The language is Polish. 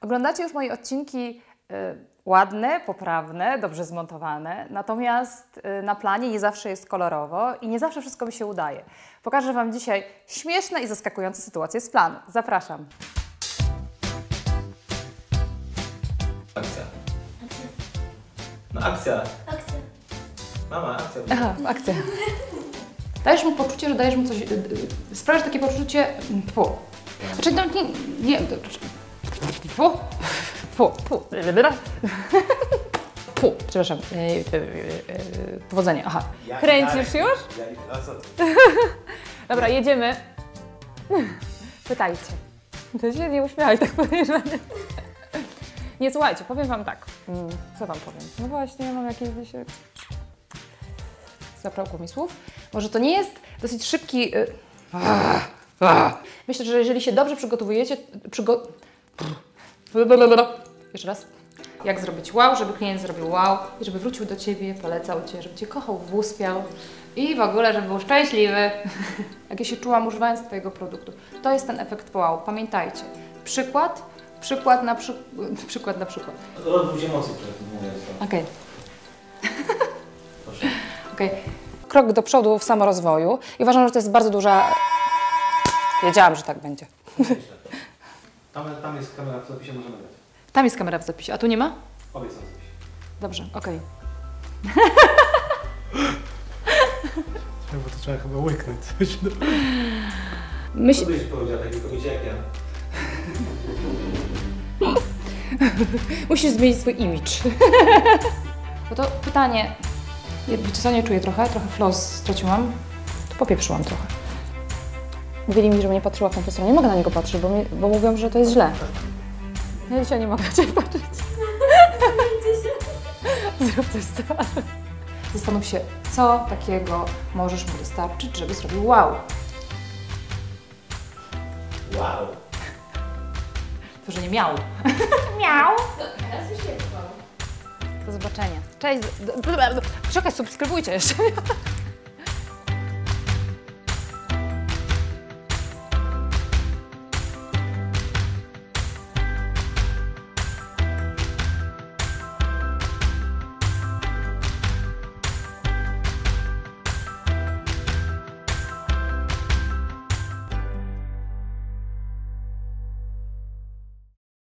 Oglądacie już moje odcinki y, ładne, poprawne, dobrze zmontowane, natomiast y, na planie nie zawsze jest kolorowo i nie zawsze wszystko mi się udaje. Pokażę Wam dzisiaj śmieszne i zaskakujące sytuacje z planu. Zapraszam. Akcja. No akcja. Akcja. Mama, akcja. Aha, akcja. Dajesz mu poczucie, że dajesz mu coś. y, y, Sprawiasz takie poczucie. Fu. Znaczy, no, nie. nie fu. Fu. Fu. Fu. Przepraszam. Y, y, y, Powodzenia. Aha. Kręcisz już? Dobra, jedziemy. Pytajcie. To się nie uśmiałaj tak podejrzanie. Nie, słuchajcie, powiem Wam tak. Mm, Co Wam powiem? No właśnie, mam jakieś dzisiaj... Zapałku mi słów. Może to nie jest dosyć szybki... y. Myślę, że jeżeli się dobrze przygotowujecie... Przygo... Jeszcze raz. Jak zrobić wow, żeby klient zrobił wow i żeby wrócił do Ciebie, polecał Cię, żeby Cię kochał, wózpiał i w ogóle, żeby był szczęśliwy. Jak ja się czułam używając Twojego produktu. To jest ten efekt wow. Pamiętajcie. Przykład, przykład na przy... przykład na przykład. Odwróć emocje mówię. Okej. Proszę. Okej. Krok do przodu w samorozwoju i uważam, że to jest bardzo duża... Wiedziałam, że tak będzie. Tam, tam jest kamera w zapisie, możemy grać. Tam jest kamera w zapisie, a tu nie ma? Obie są w zapisie. Dobrze, okej. Bo to trzeba chyba łyknąć coś. No. Myśl... Co byś powiedział takiej kobiecie jak ja? Musisz zmienić swój imidż. Bo to pytanie, wiecie co, nie czuję trochę, trochę flow straciłam, to popieprzyłam trochę. Mówili mi, że nie patrzyła w tą stronę. Nie mogę na niego patrzeć, bo, mi, bo mówią, że to jest źle. Ja dzisiaj nie mogę na Ciebie patrzeć. Zrób coś z twarzy. Zastanów się, co takiego możesz mu dostarczyć, żeby zrobił wow. Wow. To, że nie miał. miał. Teraz już jest wow. Do zobaczenia. Cześć. Czekaj, subskrybujcie jeszcze.